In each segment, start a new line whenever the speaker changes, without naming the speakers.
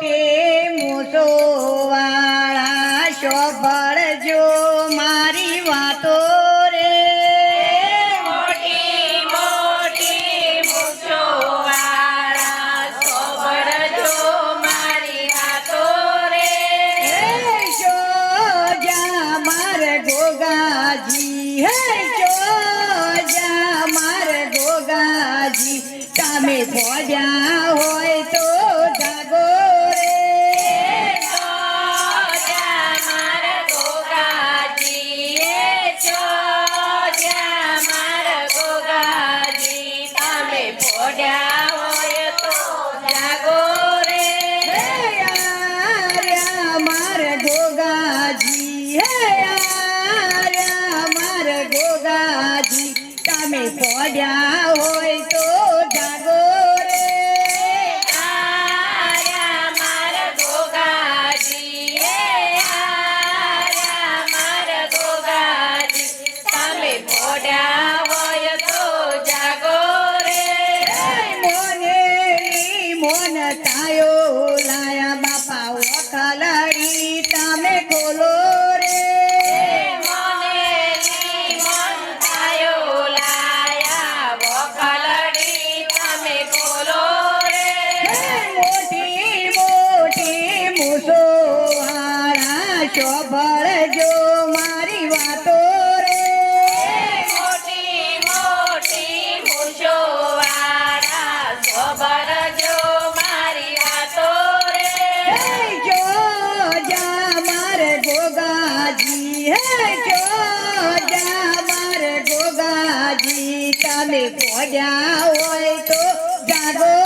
કે મોટો વાળા શોભળજો મારી વાતો રે
મોટી મોટી
મોટો વાળા શોભળજો મારી વાતો રે.
જો જા માર
ગોગાજી, હે જો
જા માર ગોગાજી, તમે
ભોજ્યા મારા ગોગાજી તમે પડ્યા હોય તો
જા મારે ગોગાજી
હે જો જા મારે ગોગાજી તમે ખોડ્યા હોય તો જાગો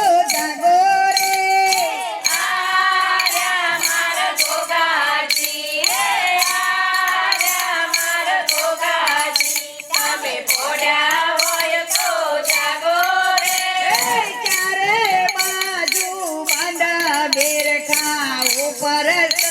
Hare
Krishna.